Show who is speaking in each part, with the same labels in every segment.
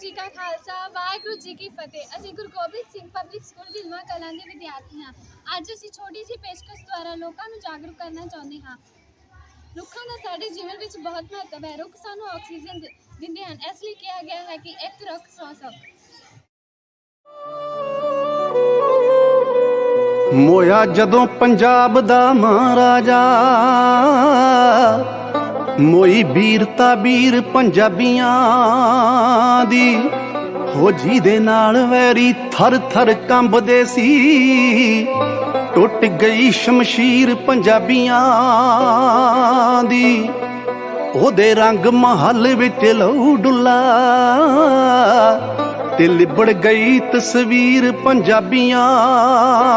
Speaker 1: ਜੀ ਕਾ ਖਾਲਸਾ, ਵਾਹਿਗੁਰੂ ਜੀ ਕੀ ਫਤਿਹ। ਅਸੀਂ ਗੁਰੂ ਗੋਬਿੰਦ ਸਿੰਘ ਪਬਲਿਕ ਸਕੂਲ ਢਿਲਵਾ ਕਲਾਂ ਦੇ ਵਿਦਿਆਰਥੀ ਹਾਂ। ਅੱਜ ਅਸੀਂ ਛੋਟੀ ਜਿਹੀ ਪੇਸ਼ਕਸ਼ ਦੁਆਰਾ ਲੋਕਾਂ ਨੂੰ ਜਾਗਰੂਕ ਕਰਨਾ ਚਾਹੁੰਦੇ ਹਾਂ। ਰੁੱਖਾਂ ਦਾ ਸਾਡੇ ਜੀਵਨ ਵਿੱਚ ਬਹੁਤ ਮਹੱਤਵ ਹੈ। ਰੁੱਖ ਸਾਨੂੰ ਆਕਸੀਜਨ ਦਿੰਦੇ ਹਨ। ਇਸ ਲਈ ਕਿਹਾ ਗਿਆ ਹੈ ਕਿ ਇੱਕ ਰੁੱਖ ਸੌ ਸਭ
Speaker 2: ਮੋਇਆ ਜਦੋਂ ਪੰਜਾਬ ਦਾ ਮਹਾਰਾਜਾ ਮੋਈ ਵੀਰਤਾ ਵੀਰ ਪੰਜਾਬੀਆਂ ਦੀ। ਹੋ ਦੇ ਨਾਲ ਵੈਰੀ ਥਰ ਥਰ ਕੰਬਦੇ ਸੀ। ਟੁੱਟ ਗਈ ਸ਼ਮਸ਼ੀਰ ਪੰਜਾਬੀਆਂ ਦੀ। ਉਹਦੇ ਰੰਗ ਮਹੱਲ ਵਿੱਚ ਲਹੂ ਡੁੱਲਾ। ਤੇ ਲਿਬੜ ਗਈ ਤਸਵੀਰ ਪੰਜਾਬੀਆਂ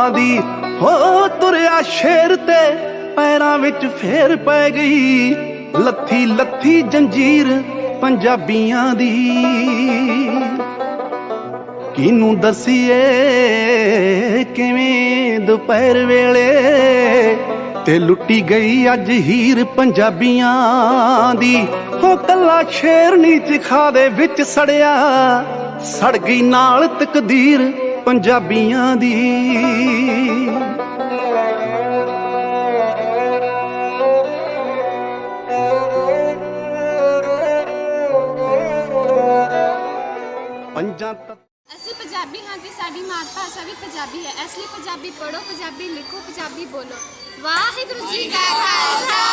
Speaker 2: ਦੀ। ਹੋ ਤੁਰਿਆ ਸ਼ੇਰ ਤੇ ਪੈਰਾਂ ਵਿੱਚ ਫੇਰ ਪੈ ਗਈ। ਲੱਥੀ ਲੱਥੀ ਜੰਜੀਰ ਪੰਜਾਬੀਆਂ ਦੀ। ਕਿਨੂੰ ਦਸੀਏ ਕਿਵੇਂ ਦੁਪਹਿਰ ਵੇਲੇ ਤੇ ਲੁੱਟੀ ਗਈ ਅੱਜ ਹੀਰ ਪੰਜਾਬੀਆਂ ਦੀ। ਹੋ ਕੱਲਾ ਸ਼ੇਰਨੀ ਚਖਾ ਦੇ ਵਿੱਚ ਸੜਿਆ, ਸੜ ਗਈ ਨਾਲ ਤਕਦੀਰ ਪੰਜਾਬੀਆਂ ਦੀ। ਪੰਜਾਂ
Speaker 1: ਅਸੀਂ ਪੰਜਾਬੀ ਹਾਂ ਤੇ ਸਾਡੀ ਮਾਤ ਭਾਸ਼ਾ ਵੀ ਪੰਜਾਬੀ ਹੈ। ਇਸ ਲਈ ਪੰਜਾਬੀ ਪੜ੍ਹੋ, ਪੰਜਾਬੀ ਲਿਖੋ, ਪੰਜਾਬੀ ਬੋਲੋ। ਵਾਹਿਗੁਰੂ ਜੀ ਕਾ ਖਾਲਸਾ।